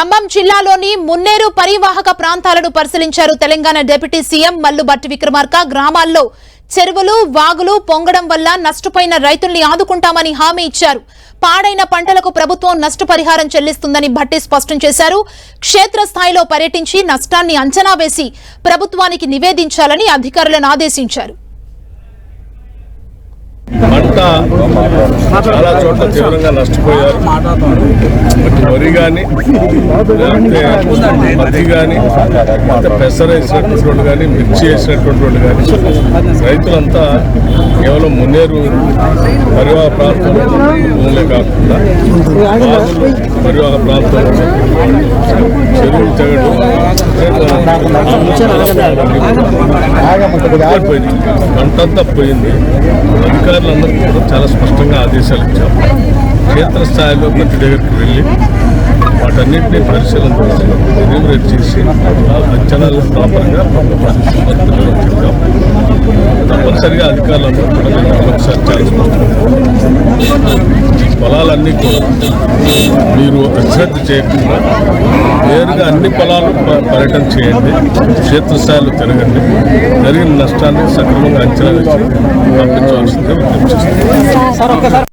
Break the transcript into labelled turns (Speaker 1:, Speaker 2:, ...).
Speaker 1: ఖమ్మం జిల్లాలోని మున్నేరు పరివాహక ప్రాంతాలను పరిశీలించారు తెలంగాణ డిప్యూటీ సీఎం మల్లు భట్టి విక్రమార్క. గ్రామాల్లో చెరువులు వాగులు పొంగడం వల్ల నష్టపోయిన రైతుల్ని ఆదుకుంటామని హామీ ఇచ్చారు. పాడైన పంటలకు ప్రభుత్వం నష్టపరిహారం చెల్లిస్తుందని భట్టి స్పష్టం చేశారు. క్షేత్రస్థాయిలో పర్యటించి నష్టాన్ని అంచనా వేసి ప్రభుత్వానికి నివేదించాలని అధికారులను ఆదేశించారు.
Speaker 2: పంట చాలా చోట్ల తీవ్రంగా నష్టపోయారు. వరి కానీ లేకపోతే పత్తి కానీ పెసర వేసినటువంటి వాళ్ళు కానీ మిర్చి వేసినటువంటి వాళ్ళు కానీ రైతులంతా కేవలం మున్నేరు పరివాహ ప్రాంతం భూములే కాకుండా పరివాహ ప్రాంతం చెరువులు తెగడం గంటంతా పోయింది. అధికారులందరూ కూడా చాలా స్పష్టంగా ఆదేశాలు ఇచ్చాము క్షేత్రస్థాయిలో ప్రతి దగ్గరికి వెళ్ళి వాటన్నింటినీ పరిశీలన చేసి ఎన్యూమరేట్ చేసి అంచనాలు ప్రాపర్గా పరిస్థితుల్లో తప్పనిసరిగా అధికారులందరూ కూడా ఒకసారి చాలా స్పష్టంగా పొలాలన్నీ కూడా మీరు అశ్రద్ధ చేయకుండా నేరుగా అన్ని పొలాలు పర్యటన చేయండి. క్షేత్రస్థాయిలో తిరగండి. జరిగిన నష్టాన్ని సక్రమంగా అంచనా వేసి పంపించవలసిందిగా విజ్ఞప్తి